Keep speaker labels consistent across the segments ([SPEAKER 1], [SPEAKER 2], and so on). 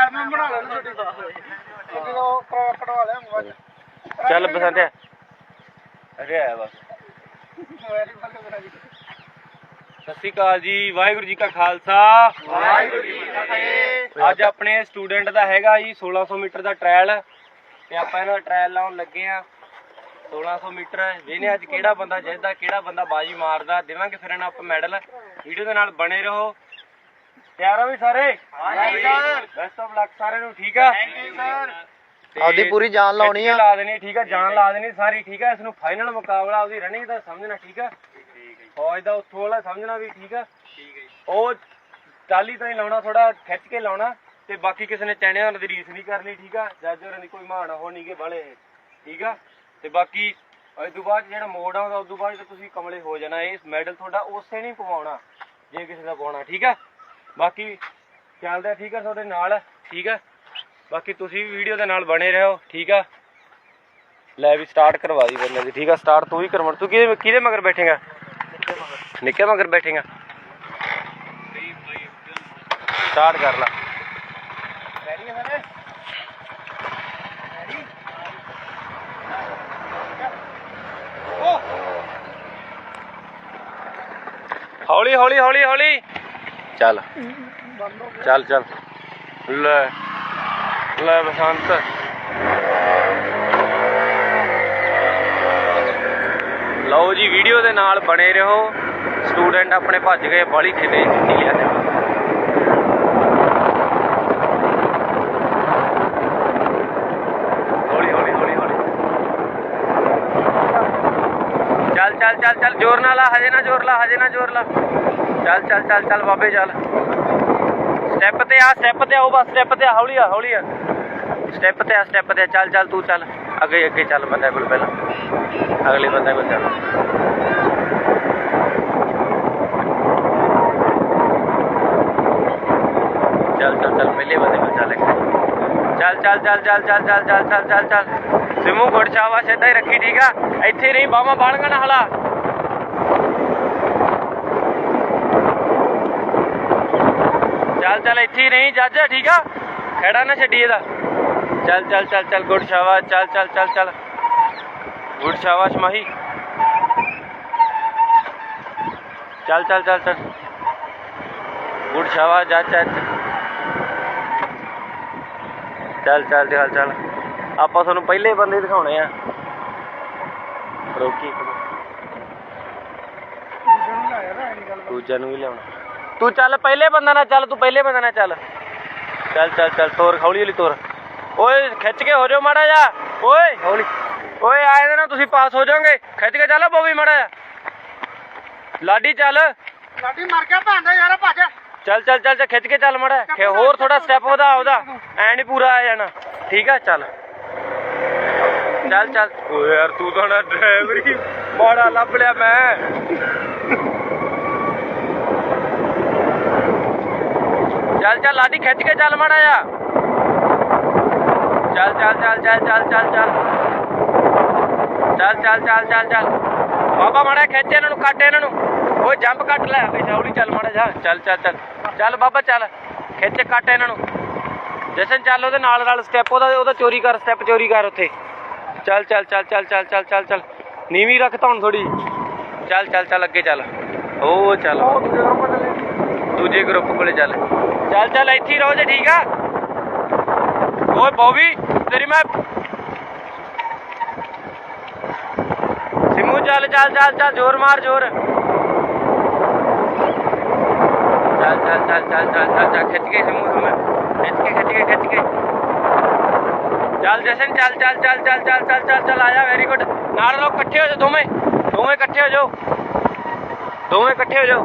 [SPEAKER 1] Admin ਬਣਾ ਲੈਣਾ ਛੋਟੀ ਜਦੋਂ ਕਢਵਾ ਲਿਆ ਮੋਬਾਈਲ
[SPEAKER 2] ਚੱਲ ਬਸੰਤਿਆ। ਅਰੇ ਆਇਆ ਬਸ। ਸਤਿ ਸ਼੍ਰੀ ਅਕਾਲ ਜੀ ਵਾਹਿਗੁਰੂ ਜੀ ਕਾ ਖਾਲਸਾ। ਵਾਹਿਗੁਰੂ ਜੀ ਕੀ ਫਤਿਹ। ਅੱਜ ਆਪਣੇ ਸਟੂਡੈਂਟ ਦਾ ਹੈਗਾ ਜੀ 1600 ਮੀਟਰ ਦਾ ਟ੍ਰਾਇਲ। ਤੇ ਆਪਾਂ ਇਹਨਾਂ ਦਾ ਟ੍ਰਾਇਲ ਲਾਉਣ ਲੱਗੇ ਆ 1600 ਮੀਟਰ ਜਿਹਨੇ ਅੱਜ ਕਿਹੜਾ ਬੰਦਾ ਜਿੱਤਦਾ ਕਿਹੜਾ ਬੰਦਾ ਬਾਜੀ ਮਾਰਦਾ ਦੇਵਾਂਗੇ ਫਿਰ ਇਹਨਾਂ ਆਪਾਂ ਮੈਡਲ। ਵੀਡੀਓ ਦੇ ਨਾਲ ਬਣੇ ਰਹੋ। ਤਿਆਰ ਹੋ ਵੀ ਸਾਰੇ? ਹਾਂਜੀ ਸਰ। ਬੈਸਟ ਆਫ ਲੱਕ ਸਾਰਿਆਂ ਨੂੰ ਠੀਕ ਆ? ਥੈਂਕ ਯੂ ਸਰ
[SPEAKER 3] ਆਪਦੀ ਪੂਰੀ ਜਾਨ ਲਾਉਣੀ ਆ।
[SPEAKER 2] ਲਾ ਦੇਣੀ ਠੀਕ ਆ? ਜਾਨ ਲਾ ਦੇਣੀ ਸਾਰੀ ਠੀਕ ਆ? ਇਸ ਨੂੰ ਫਾਈਨਲ ਮੁਕਾਬਲਾ ਉਹਦੀ ਰਨਿੰਗ ਦਾ ਸਮਝਣਾ ਠੀਕ ਆ? ਫੌਜ ਦਾ ਉੱਥੋਂ ਵਾਲਾ ਸਮਝਣਾ ਵੀ ਠੀਕ ਆ? ਠੀਕ ਹੈ ਉਹ ਟਾਲੀ ਤਾਂ ਹੀ ਲਾਉਣਾ ਥੋੜਾ ਖਿੱਚ ਕੇ ਲਾਉਣਾ ਤੇ ਬਾਕੀ ਕਿਸੇ ਨੇ ਚੈਣਿਆਂ ਦੀ ਰੀਸ ਨਹੀਂ ਕਰਨੀ ਠੀਕ ਆ? ਜੱਜ ਹੋਰਾਂ ਦੀ ਕੋਈ ਮਾਣ ਹੋ ਨਹੀਂ ਗੇ ਬਾਲੇ ਠੀਕ ਆ? ਤੇ ਬਾਕੀ ਇਸ ਤੋਂ ਬਾਅਦ ਜਿਹੜਾ ਮੋੜ ਆਉਂਦਾ ਉਸ ਤੋਂ ਬਾਅਦ ਤਾਂ ਤੁਸੀਂ ਕਮਲੇ ਹੋ ਜਾਣਾ ਇਹ ਮੈਡਲ ਤੁਹਾਡਾ ਉਸੇ ਨਹੀਂ ਪਵਾਉਣਾ ਜੇ ਕਿਸੇ ਦਾ ਪਾਉਣਾ ਠੀਕ ਆ? ਬਾਕੀ ਚੱਲਦੇ ਆ, ਠੀਕ ਆ ਤੁਹਾਡੇ ਨਾਲ ਠੀਕ ਆ। ਬਾਕੀ ਤੁਸੀਂ ਵੀ ਵੀਡੀਓ ਦੇ ਨਾਲ ਬਣੇ ਰਹੋ ਠੀਕ ਆ। ਲੈ ਵੀ ਸਟਾਰਟ ਕਰਵਾ ਦੀ ਬੰਦੇ ਦੀ ਠੀਕ ਆ ਸਟਾਰਟ ਤੂੰ ਹੀ ਕਰਵਾ ਤੂੰ ਕਿਹਦੇ ਕਿਹਦੇ ਮਗਰ ਬੈਠੇਗਾ? ਨਿੱਕੇ ਮਗਰ ਬੈਠੇਗਾ। ਸਟਾਰਟ ਕਰ ਲਾ।
[SPEAKER 1] ਰੈਡੀ ਹੈ ਸਾਰੇ? ਰੈਡੀ ਓ
[SPEAKER 2] ਹੌਲੀ ਹੌਲੀ ਹੌਲੀ ਹੌਲੀ ਚੱਲ। ਚੱਲ ਚੱਲ। ਲੈ ਲੈ ਬਸੰਤ। ਲਓ ਜੀ, ਵੀਡੀਓ ਦੇ ਨਾਲ ਬਣੇ ਰਹੋ। ਸਟੂਡੈਂਟ ਆਪਣੇ ਭੱਜ ਗਏ, ਬਾਲੀ ਖੇਡੇ ਜੁੱਤੀ ਲਿਆ ਹੌਲੀ ਹੌਲੀ ਹੌਲੀ ਹੌਲੀ। ਚੱਲ ਚੱਲ ਚੱਲ ਚੱਲ, ਜ਼ੋਰ ਨਾਲ ਲਾ, ਹਜੇ ਨਾ ਜ਼ੋਰ ਲਾ, ਹਜੇ ਨਾ ਜ਼ੋਰ ਲਾ। ਚੱਲ ਚੱਲ ਚੱਲ ਚੱਲ ਬਾਬੇ ਚੱਲ ਸਟੈਪ ਤੇ ਆ ਸਟੈਪ ਤੇ ਆਓ ਬਸ ਸਟੈਪ ਤੇ ਆ ਹੌਲੀ ਆ ਹੌਲੀ ਆ ਸਟੈਪ ਤੇ ਆ ਸਟੈਪ ਤੇ ਆ, ਚੱਲ ਚੱਲ ਤੂੰ ਚੱਲ ਅੱਗੇ ਅੱਗੇ ਚੱਲ ਬੰਦੇ ਕੋਲ ਪਹਿਲਾਂ ਅਗਲੇ ਬੰਦੇ ਕੋਲ ਚੱਲ ਚੱਲ ਚੱਲ ਚੱਲ ਪਹਿਲੇ ਬੰਦੇ ਕੋਲ ਚੱਲ ਇੱਕ। ਚੱਲ ਚੱਲ ਚੱਲ ਚੱਲ ਚੱਲ ਚੱਲ ਚੱਲ ਚੱਲ ਚੱਲ ਚੱਲ ਗੁੜ ਗੁੜਚਾਵਾ ਸਿੱਧਾ ਹੀ ਰੱਖੀ ਠੀਕ ਆ ਇੱਥੇ ਰਹੀ ਬਾਵਾ ਬਾਲਗਾ ਨਾ ਹਲਾ ਚੱਲ ਇੱਥੇ ਹੀ ਨਹੀਂ ਜੱਜ ਠੀਕ ਆ? ਖੜਾ ਨਾ ਛੱਡੀ ਇਹਦਾ। ਚੱਲ ਚੱਲ ਚੱਲ ਚੱਲ, ਗੁੱਡ ਸ਼ਾਬਾਸ਼, ਚੱਲ ਚੱਲ ਚੱਲ ਚੱਲ। ਗੁੱਡ ਸ਼ਾਬਾਸ਼ ਮਾਹੀ। ਚੱਲ ਚੱਲ ਚੱਲ ਚੱਲ। ਗੁੱਡ ਸ਼ਾਬਾਸ਼ ਜੱਜ ਜੱਜ ਚੱਲ ਚੱਲ ਚੱਲ ਚੱਲ। ਆਪਾਂ ਤੁਹਾਨੂੰ ਪਹਿਲੇ ਬੰਦੇ ਦਿਖਾਉਣੇ ਆ। ਰੋਕੀ ਇੱਕ
[SPEAKER 1] ਨੂੰ
[SPEAKER 2] ਵੀ ਲਿਆਉਣਾ ਤੂੰ ਚੱਲ ਪਹਿਲੇ ਬੰਦਾ ਨਾਲ ਚੱਲ ਤੂੰ ਪਹਿਲੇ ਬੰਦਾ ਨਾਲ ਚੱਲ। ਚੱਲ ਚੱਲ ਚੱਲ ਤੋਰ ਹੌਲੀ ਹੌਲੀ ਤੋਰ। ਓਏ ਖਿੱਚ ਕੇ ਹੋ ਜਾਓ ਮਾੜਾ ਜਾ ਓਏ ਹੌਲੀ ਓਏ ਆਏ ਨਾ ਤੁਸੀਂ ਪਾਸ ਹੋ ਜਾਓਗੇ। ਖਿੱਚ ਕੇ ਚੱਲ ਬੋਵੀ ਮਾੜਾ ਜਾ ਲਾਡੀ ਚੱਲ।
[SPEAKER 1] ਲਾਡੀ ਮਰ ਗਿਆ ਭੈਣ ਦਾ ਯਾਰ ਭੱਜ।
[SPEAKER 2] ਚੱਲ ਚੱਲ ਚੱਲ ਚੱਲ ਖਿੱਚ ਕੇ ਚੱਲ ਮਾੜਾ ਹੋਰ ਥੋੜਾ ਸਟੈਪ ਵਧਾ ਉਹਦਾ। ਐ ਨਹੀਂ ਪੂਰਾ ਆ ਜਾਣਾ। ਠੀਕ ਆ ਚੱਲ। ਚੱਲ ਚੱਲ। ਓਏ ਯਾਰ ਤੂੰ ਤਾਂ ਨਾ ਡਰਾਈਵਰ ਹੀ ਮਾੜਾ ਲੱਭ ਲਿਆ ਮੈਂ। ਚੱਲ ਚੱਲ ਲਾਡੀ ਖਿੱਚ ਕੇ ਚੱਲ ਮਾੜਾ ਜਾ ਚੱਲ ਚੱਲ ਚੱਲ ਚੱਲ ਚੱਲ ਚੱਲ ਚੱਲ ਚੱਲ ਚੱਲ ਚੱਲ ਚੱਲ ਚੱਲ ਬਾਬਾ ਮਾੜਾ ਖਿੱਚ ਇਹਨਾਂ ਨੂੰ ਕੱਟ ਇਹਨਾਂ ਨੂੰ ਓਏ ਜੰਪ ਕੱਟ ਲੈ ਅੱਛਾ ਹੌਲੀ ਚੱਲ ਮਾੜਾ ਜਾ ਚੱਲ ਚੱਲ ਚੱਲ ਚੱਲ ਬਾਬਾ ਚੱਲ ਖਿੱਚ ਕੱਟ ਇਹਨਾਂ ਨੂੰ ਜਸ਼ਨ ਚੱਲ ਉਹਦੇ ਨਾਲ ਨਾਲ ਸਟੈਪ ਉਹਦਾ ਉਹਦਾ ਚੋਰੀ ਕਰ ਸਟੈਪ ਚੋਰੀ ਕਰ ਉੱਥੇ ਚੱਲ ਚੱਲ ਚੱਲ ਚੱਲ ਚੱਲ ਚੱਲ ਚੱਲ ਚੱਲ ਨੀਵੀਂ ਰੱਖ ਤਾਂ ਹੁਣ ਥੋੜੀ ਚੱਲ ਚੱਲ ਚੱਲ ਅੱਗੇ ਚੱਲ ਉਹ ਚੱਲ
[SPEAKER 1] ਦੂਜੇ
[SPEAKER 2] ਗਰੁੱਪ ਕੋਲੇ ਚੱਲ ਚੱਲ ਚੱਲ ਇੱਥੇ ਰਹੋ ਜੇ ਠੀਕ ਆ ਓਏ ਬੋਬੀ ਤੇਰੀ ਮੈਂ ਸਿਮੂ ਚੱਲ ਚੱਲ ਚੱਲ ਚੱਲ ਜ਼ੋਰ ਮਾਰ ਜ਼ੋਰ ਚੱਲ ਚੱਲ ਚੱਲ ਚੱਲ ਚੱਲ ਚੱਲ ਚੱਲ ਖਿੱਚ ਕੇ ਸਿਮੂ ਸਿਮੂ ਖਿੱਚ ਕੇ ਖਿੱਚ ਕੇ ਖਿੱਚ ਕੇ ਚੱਲ ਜਸ਼ਨ ਚੱਲ ਚੱਲ ਚੱਲ ਚੱਲ ਚੱਲ ਚੱਲ ਚੱਲ ਚੱਲ ਆਇਆ ਵੈਰੀ ਗੁੱਡ ਨਾਲ ਲੋਕ ਇਕੱਠੇ ਹੋ ਜਾਓ ਦੋਵੇਂ ਦੋਵੇਂ ਇਕੱਠੇ ਹੋ ਜਾਓ ਦੋਵੇਂ ਇਕੱਠੇ ਹੋ ਜਾਓ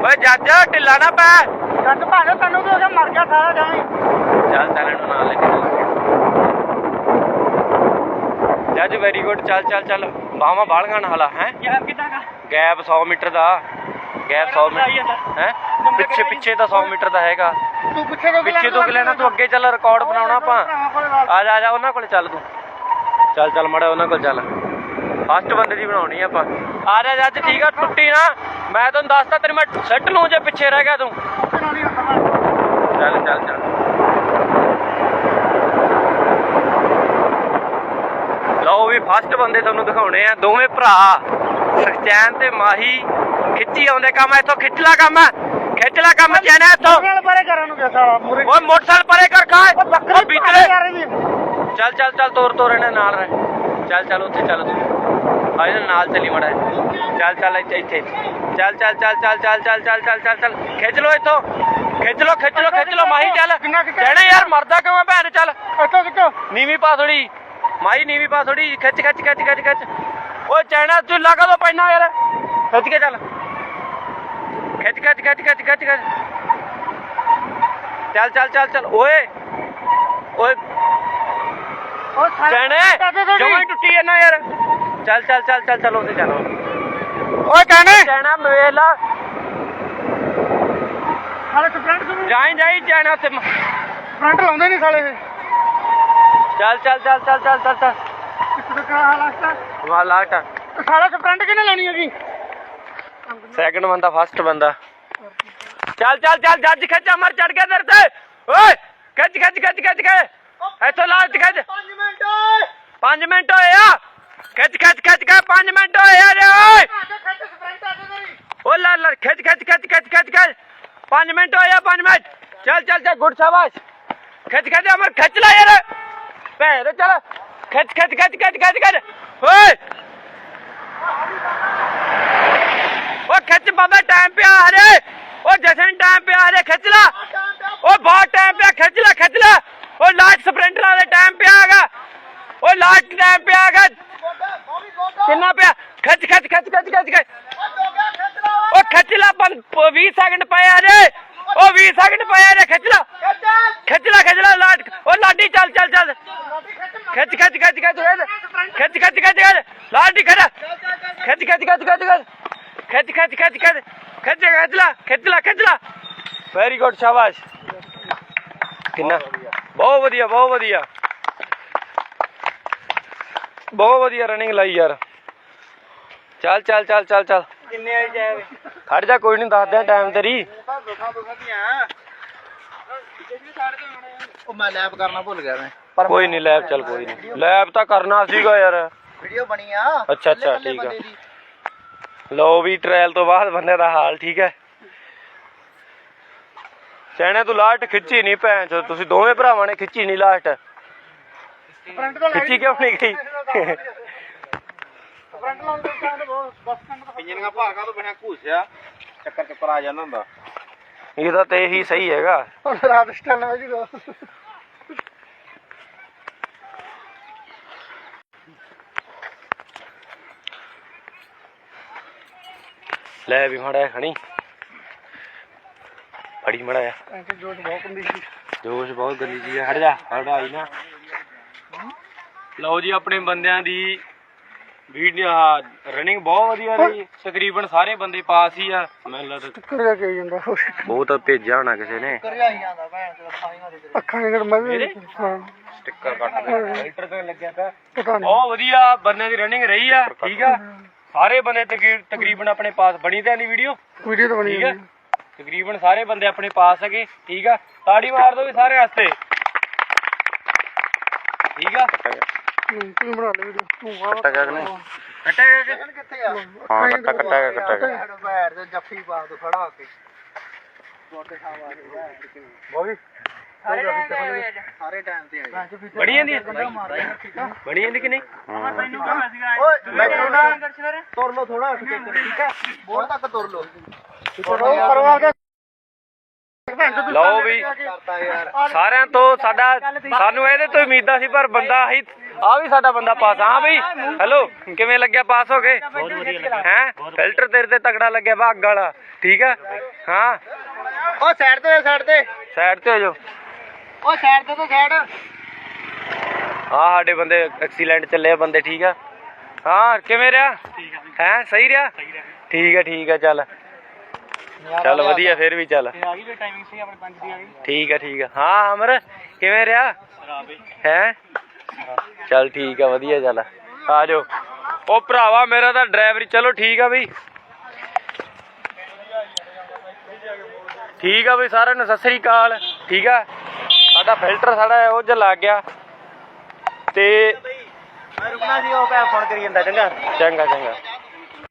[SPEAKER 2] ਓਏ ਜੱਜ ਢਿੱਲਾ ਨਾ ਪੈ
[SPEAKER 1] ਜੱਟ ਭਾਵੇਂ ਤੈਨੂੰ ਵੀ ਹੋ ਗਿਆ ਮਰ ਗਿਆ ਸਾਰਾ ਜਾਣੀ
[SPEAKER 2] ਚੱਲ ਚੱਲ ਇਹਨੂੰ ਨਾਲ ਲੈ ਕੇ ਚੱਲ। ਜੱਜ ਵੈਰੀ ਗੁੱਡ ਚੱਲ ਚੱਲ ਚੱਲ। ਬਾਹਾਂ ਬਾਲਗਾਂ ਹਲਾ ਹੈ?
[SPEAKER 1] ਯਾਰ ਕਿੱਦਾਂ ਦਾ?
[SPEAKER 2] ਗੈਪ 100 ਮੀਟਰ ਦਾ। ਗੈਪ 100 ਮੀਟਰ ਹੈ? ਪਿੱਛੇ ਪਿੱਛੇ ਤਾਂ 100 ਮੀਟਰ ਦਾ ਹੈਗਾ।
[SPEAKER 1] ਤੂੰ ਪਿੱਛੇ ਤੋਂ
[SPEAKER 2] ਪਿੱਛੇ ਤੋਂ ਲੈਣਾ ਤੂੰ ਅੱਗੇ ਚੱਲ ਰਿਕਾਰਡ ਬਣਾਉਣਾ ਆਪਾਂ। ਆ ਜਾ ਆ ਜਾ ਉਹਨਾਂ ਕੋਲੇ ਚੱਲ ਤੂੰ। ਚੱਲ ਚੱਲ ਮੜਾ ਉਹਨਾਂ ਕੋਲ ਚੱਲ। ਫਸਟ ਬੰਦੇ ਦੀ ਬਣਾਉਣੀ ਆਪਾਂ। ਆ ਜਾ ਜੱਜ ਠੀਕ ਆ ਟੁੱਟੀ ਨਾ। ਮੈਂ ਤੁਹਾਨੂੰ ਦੱਸਤਾ ਤੇਰੀ ਮੈਂ ਸੈੱਟ ਲੂੰ ਜੇ ਪਿੱਛੇ ਰਹਿ ਗਿਆ ਤੂੰ। ਚੱਲ ਚੱਲ ਚੱਲ ਲਓ ਵੀ ਫਸਟ ਬੰਦੇ ਤੁਹਾਨੂੰ ਦਿਖਾਉਣੇ ਆ ਦੋਵੇਂ ਭਰਾ ਸਰਚੈਨ ਤੇ ਮਾਹੀ ਖਿੱਚੀ ਆਉਂਦੇ ਕੰਮ ਇੱਥੋਂ ਖਿੱਚਲਾ ਕੰਮ ਖਿੱਚਲਾ ਕੰਮ ਜੈਨਾ ਇੱਥੋਂ ਓਏ ਮੋਟਰਸਾਈਕਲ ਪਰੇ ਕਰ ਕਾ ਓ ਵਿਚਲੇ ਚੱਲ ਚੱਲ ਚੱਲ ਤੋਰ ਤੋਰ ਇਹਨੇ ਨਾਲ ਰਹਿ ਚੱਲ ਚੱਲ ਉੱਥੇ ਚੱਲ ਤੂੰ ਆ ਇਹਨੇ ਨਾਲ ਚਲੀ ਮੜਾ ਚੱਲ ਚੱਲ ਇੱਥੇ ਇੱਥੇ ਚੱਲ ਚੱਲ ਚੱਲ ਚੱਲ ਚੱਲ ਚੱਲ ਚੱਲ ਚੱਲ ਚੱਲ ਖਿੱਚ ਲੋ ਇੱਥੋਂ ਖਿੱਚ ਲੋ ਖਿੱਚ ਲੋ ਖਿੱਚ ਲੋ ਮਾਹੀ ਚੱਲ। ਕਹਿਣਾ ਯਾਰ ਮਰਦਾ ਕਿਉਂ ਆ ਭੈਣ ਚੱਲ।
[SPEAKER 1] ਇੱਥੋਂ ਸਿੱਕੋ।
[SPEAKER 2] ਨੀਵੀਂ ਪਾ ਥੋੜੀ ਮਾਈ ਨੀਵੀਂ ਪਾ ਥੋੜੀ ਖਿੱਚ ਖਿੱਚ ਖਿੱਚ ਖਿੱਚ ਖਿੱਚ। ਓਏ ਚੈਨਾ ਤੂੰ ਲਗਾ ਦੋ ਪੈਣਾ ਯਾਰ। ਖਿੱਚ ਕੇ ਚੱਲ। ਖਿੱਚ ਖਿੱਚ ਖਿੱਚ ਖਿੱਚ ਖਿੱਚ ਖਿੱਚ। ਚੱਲ ਚੱਲ ਚੱਲ ਚੱਲ। ਓਏ ਓਏ।
[SPEAKER 1] ਉਹ
[SPEAKER 2] ਚੈਨੇ ਜਮਾਂ ਹੀ ਟੁੱਟੀ ਜਾਂਦਾ ਯਾਰ। ਚੱਲ ਚੱਲ ਚੱਲ ਚੱਲ ਚੱਲ ਉੱਥੇ ਚੱਲ।
[SPEAKER 1] ਓਏ ਕਹਨੇ
[SPEAKER 2] ਚੈਨਾ ਮਵੇਲਾ
[SPEAKER 1] ਸਪਰੈਂਟ
[SPEAKER 2] ਜਾਈ ਜਾਈ ਚੈਨਾ ਉੱਥੇ। ਮ-
[SPEAKER 1] ਫਰੰਟ ਲਾਉਂਦੇ ਨਹੀਂ ਸਾਲੇ ਇਹ।
[SPEAKER 2] ਚੱਲ ਚੱਲ ਚੱਲ ਚੱਲ ਚੱਲ ਚੱਲ ਚੱਲ।
[SPEAKER 1] ਕਿੱਥੇ ਤੱਕ ਹਾਲਾਸਤਾ
[SPEAKER 2] ਵਾ ਲਾਟ
[SPEAKER 1] ਸਾਲਾ ਸਪਰੈਂਟ ਕਿਨੇ ਲਾਉਣੀ ਹੈਗੀ?
[SPEAKER 2] ਸੈਕੰਡ ਬੰਦਾ ਫਸਟ ਬੰਦਾ। ਚੱਲ ਚੱਲ ਚੱਲ ਜੱਜ ਖਿੱਚ ਅਮਰ ਚੜ ਗਿਆ ਤੇਰੇ ਤੇ। ਓਏ ਖਿੱਚ ਖਿੱਚ ਖਿੱਚ ਖਿੱਚ ਕੇ। ਇੱਥੋਂ ਲਾਸਟ ਖਿੱਚ।
[SPEAKER 1] 5 ਮਿੰਟ
[SPEAKER 2] 5 ਮਿੰਟ ਹੋਏ ਆ। ਖਿੱਚ ਖਿੱਚ ਖਿੱਚ ਕੇ 5 ਮਿੰਟ ਹੋਏ ਆ ਰੇ ਓਏ।
[SPEAKER 1] ਖੱਟ ਸਪਰੈਂਟ
[SPEAKER 2] ਓ ਲਾ ਲਾ ਖਿੱਚ ਖਿੱਚ ਖਿੱਚ ਖਿੱਚ ਖਿੱਚ ਖਿੱਚ पाँच मिनट हो या पाँच मिनट। चल चल चल, गुड शाबाश। खच खच, अमर, खच ला यार। पैर, चल। खच खच खच खच खच खच। ओए। ओ, खच, बाबा टाइम पे आ रे ओ जसन टाइम पे आ रे खच ला। ओ, बहुत टाइम पे खच ला खच ला। ओ लास्ट स्प्रिंटर वाले टाइम पे आगा ओ लास्ट टाइम पे आगा कितना पे खच खच खच खच खच खच। ਉਹ ਖਿੱਚ ਲਾ 20 ਸੈਕਿੰਡ ਪਏ ਆ ਜੇ ਓ 20 ਸੈਕਿੰਡ ਪਏ ਆ ਜੇ ਖਿੱਚ ਲਾ ਖਿੱਚ ਲਾ ਖਿੱਚ ਲਾ ਲਾਟ ਓ ਲਾਡੀ ਚੱਲ ਚੱਲ ਚੱਲ ਖਿੱਚ ਖਿੱਚ ਖਿੱਚ ਖਿੱਚ ਖਿੱਚ ਖਿੱਚ ਖਿੱਚ ਖਿੱਚ ਲਾਡੀ ਖੜਾ ਖਿੱਚ ਖਿੱਚ ਖਿੱਚ ਖਿੱਚ ਖਿੱਚ ਖਿੱਚ ਖਿੱਚ ਖਿੱਚ ਖਿੱਚ ਖਿੱਚ ਲਾ ਖਿੱਚ ਲਾ ਖਿੱਚ ਲਾ ਵੈਰੀ ਗੁੱਡ ਸ਼ਾਬਾਸ਼ ਕਿੰਨਾ ਬਹੁਤ ਵਧੀਆ ਬਹੁਤ ਵਧੀਆ ਬਹੁਤ ਵਧੀਆ ਰਨਿੰਗ ਲਾਈ ਯਾਰ ਚੱਲ ਚੱਲ ਚੱਲ ਚੱਲ ਚੱਲ
[SPEAKER 1] ਕਿੰਨੇ ਆਈ ਜਾਵੇ
[SPEAKER 2] ਖੜ ਜਾ ਕੋਈ ਨਹੀਂ ਦੱਸਦੇ ਟਾਈਮ ਤੇਰੀ
[SPEAKER 1] ਦੋਖਾ ਦੋਖਾ ਦੀਆਂ ਉਹ ਮੈਂ ਲੈਬ ਕਰਨਾ ਭੁੱਲ ਗਿਆ ਮੈਂ
[SPEAKER 2] ਕੋਈ ਨਹੀਂ ਲੈਬ ਚੱਲ ਕੋਈ ਨਹੀਂ ਲੈਬ ਤਾਂ ਕਰਨਾ ਸੀਗਾ ਯਾਰ
[SPEAKER 1] ਵੀਡੀਓ ਬਣੀ ਆ
[SPEAKER 2] ਅੱਛਾ, ਅੱਛਾ, ਠੀਕ ਆ। ਲਓ ਵੀ ਟ੍ਰਾਇਲ ਤੋਂ ਬਾਅਦ ਬੰਦੇ ਦਾ ਹਾਲ ਠੀਕ ਹੈ ਸੈਣੇ ਤੂੰ ਲਾਸਟ ਖਿੱਚੀ ਨਹੀਂ ਭੈਣ ਚੋ ਤੁਸੀਂ ਦੋਵੇਂ ਭਰਾਵਾਂ ਨੇ ਖਿੱਚੀ ਨਹੀਂ ਲਾਸਟ
[SPEAKER 1] ਫਰੰਟ ਤੋਂ
[SPEAKER 2] ਖਿੱਚੀ ਕਿਉਂ ਨਹੀਂ ਗਈ
[SPEAKER 1] ਫਰੰਟ ਲਾਉਣ ਦੇ ਚਾਂਦ ਬਹੁਤ ਬਸ ਕੰਡ ਦਾ
[SPEAKER 4] ਇੰਜਨ ਦਾ ਭਾਗਾ ਤੋਂ ਬਿਨਾ ਘੂਸਿਆ ਚੱਕਰ ਚੱਕਰ ਆ ਜਾਂਦਾ ਹੁੰਦਾ।
[SPEAKER 2] ਇਹਦਾ ਤੇ ਇਹੀ ਸਹੀ ਹੈਗਾ।
[SPEAKER 1] ਹੁਣ ਰਾਤ ਸਟੈਂਡ ਵਿੱਚ ਰੋ
[SPEAKER 2] ਲੈ ਵੀ ਮੜਾ ਖਣੀ। ਫੜੀ ਮੜਾ
[SPEAKER 1] ਐਂਟੀ ਜੋਸ਼ ਬਹੁਤ ਹੁੰਦੀ ਸੀ।
[SPEAKER 2] ਜੋਸ਼ ਬਹੁਤ ਗੰਦੀ ਜੀ ਹਟ ਜਾ ਹਟ ਆਈ ਨਾ। ਲਓ ਜੀ ਆਪਣੇ ਬੰਦਿਆਂ ਦੀ ਵੀਡੀਓ ਰਨਿੰਗ ਬਹੁਤ ਵਧੀਆ ਰਹੀ। ਤਕਰੀਬਨ ਸਾਰੇ ਬੰਦੇ ਪਾਸ ਹੀ ਆ। ਮੈਨੂੰ ਲੱਗਦਾ
[SPEAKER 1] ਕਰਿਆ ਕੀ ਜਾਂਦਾ
[SPEAKER 2] ਬਹੁਤ ਭੇਜਿਆ ਹੋਣਾ ਕਿਸੇ ਨੇ।
[SPEAKER 1] ਕਰਿਆ ਹੀ ਜਾਂਦਾ ਭੈਣ ਤੇ ਖਾਈਆਂ ਦੇ ਅੱਖਾਂ ਨਿਕਲ ਮੈਂ ਵੀ ਹਾਂ।
[SPEAKER 2] ਸਟicker ਕੱਟ ਦੇ। ਫਿਲਟਰ ਤੇ ਲੱਗਿਆ ਪਿਆ।
[SPEAKER 1] ਪਤਾ ਨਹੀਂ
[SPEAKER 2] ਬਹੁਤ ਵਧੀਆ ਬੰਦਿਆਂ ਦੀ ਰਨਿੰਗ ਰਹੀ ਆ ਠੀਕ ਆ? ਸਾਰੇ ਬੰਦੇ ਤਕਰੀ- ਤਕਰੀਬਨ ਆਪਣੇ ਪਾਸ ਬਣੀ ਤਾਂ ਨਹੀਂ ਵੀਡੀਓ
[SPEAKER 1] ਵੀਡੀਓ ਤਾਂ ਬਣੀ
[SPEAKER 2] ਠੀਕ ਆ? ਤਕਰੀਬਨ ਸਾਰੇ ਬੰਦੇ ਆਪਣੇ ਪਾਸ ਹੈਗੇ ਠੀਕ ਆ? ਤਾੜੀ ਮਾਰ ਦੋ ਵੀ ਸਾਰੇ ਵਾਸਤੇ। ਠੀਕ ਆ?
[SPEAKER 1] ਤੂੰ ਬਣਾ ਲੈ ਵੀਡੀਓ ਤੂੰ ਆ
[SPEAKER 3] ਕੱਟਾ ਗਿਆ ਕਿ ਨਹੀਂ?
[SPEAKER 2] ਕੱਟਿਆ ਗਿਆ ਕਿ
[SPEAKER 1] ਕਿੱਥੇ ਆ?
[SPEAKER 3] ਹਾਂ ਕੱਟਾ ਕੱਟਾ ਗਿਆ। ਕੱਟਾ ਗਿਆ।
[SPEAKER 1] ਬੈਠ ਤੇ ਜੱਫੀ ਪਾ ਦੋ ਖੜਾ ਹੋ ਕੇ। ਤੁਹਾਡੇ ਸਾਹਮਣੇ ਬੋਗੀ ਸਾਰੇ ਟਾਈਮ ਤੇ ਆਏ ਸਾਰੇ ਟਾਈਮ ਤੇ ਆਏ।
[SPEAKER 2] ਬਣੀ ਜਾਂਦੀ ਹੈ? ਬਣੀ ਜਾਂਦੀ ਕਿ ਨਹੀਂ?
[SPEAKER 1] ਓਏ ਮੈਨੂੰ ਨਾ ਤੁਰ ਲੋ ਥੋੜਾ ਉੱਠ ਕੇ ਠੀਕ ਹੈ ਬੋਲ ਤੱਕ ਤੁਰ ਲੋ ਪਰਵਾਹ ਦਾ
[SPEAKER 2] ਲਓ ਵੀ। ਸਾਰਿਆਂ ਤੋਂ ਸਾਡਾ ਸਾਨੂੰ ਇਹਦੇ ਤੋਂ ਉਮੀਦਾਂ ਸੀ ਪਰ ਬੰਦਾ ਆਹੀ ਆ ਵੀ ਸਾਡਾ ਬੰਦਾ ਪਾਸ ਹਾਂ ਬਈ। ਹੈਲੋ ਕਿਵੇਂ ਲੱਗਿਆ ਪਾਸ ਹੋ ਗਏ ਹੈ? ਫਿਲਟਰ ਤੇਰੇ ਤੇ ਤਗੜਾ ਲੱਗਿਆ ਅੱਗ ਵਾਲਾ। ਠੀਕ ਆ? ਹਾਂ।
[SPEAKER 1] ਓ ਸਾਈਡ ਤੇ ਸਾਈਡ ਤੇ।
[SPEAKER 2] ਸਾਈਡ ਤੇ ਹੋ ਜਾਓ
[SPEAKER 1] ਓ ਸਾਈਡ ਤੇ ਤੋਂ ਸਾਈਡ
[SPEAKER 2] ਹਾਂ ਸਾਡੇ ਬੰਦੇ ਐਕਸੀਲੈਂਟ ਚੱਲੇ ਆ ਬੰਦੇ ਠੀਕ ਆ? ਹਾਂ ਕਿਵੇਂ ਰਿਹਾ? ਹੈ ਸਹੀ ਰਿਹਾ? ਠੀਕ ਆ ਠੀਕ ਆ ਚੱਲ। ਚੱਲ ਵਧੀਆ ਫਿਰ ਵੀ ਚੱਲ।
[SPEAKER 1] ਆ ਗਈ ਵੀ ਟਾਈਮਿੰਗ ਸੀ ਆਪਣੇ 5 ਦੀ ਆ ਗਈ।
[SPEAKER 2] ਠੀਕ ਆ ਠੀਕ ਆ। ਹਾਂ ਅਮਰ ਕਿਵੇਂ ਰਿਹਾ? ਹੈ? ਚੱਲ ਠੀਕ ਆ ਵਧੀਆ ਚੱਲ। ਆ ਜਾਓ। ਉਹ ਭਰਾਵਾ ਮੇਰਾ ਤਾਂ ਡਰਾਈਵਰੀ ਚਲੋ ਠੀਕ ਆ ਬਈ। ਠੀਕ ਆ ਬਈ ਸਾਰਿਆਂ ਨੂੰ ਸਤਿ ਸ੍ਰੀ ਅਕਾਲ। ਠੀਕ ਆ? ਸਾਡਾ ਫਿਲਟਰ ਸਾਡਾ ਉਹ ਜਿਹਾ ਲੱਗ ਗਿਆ। ਤੇ
[SPEAKER 4] ਰੁਕਣਾ ਸੀ ਉਹ ਪੈ ਫੋਨ ਕਰੀ ਜਾਂਦਾ ਚੰਗਾ।
[SPEAKER 2] ਚੰਗਾ ਚੰਗਾ।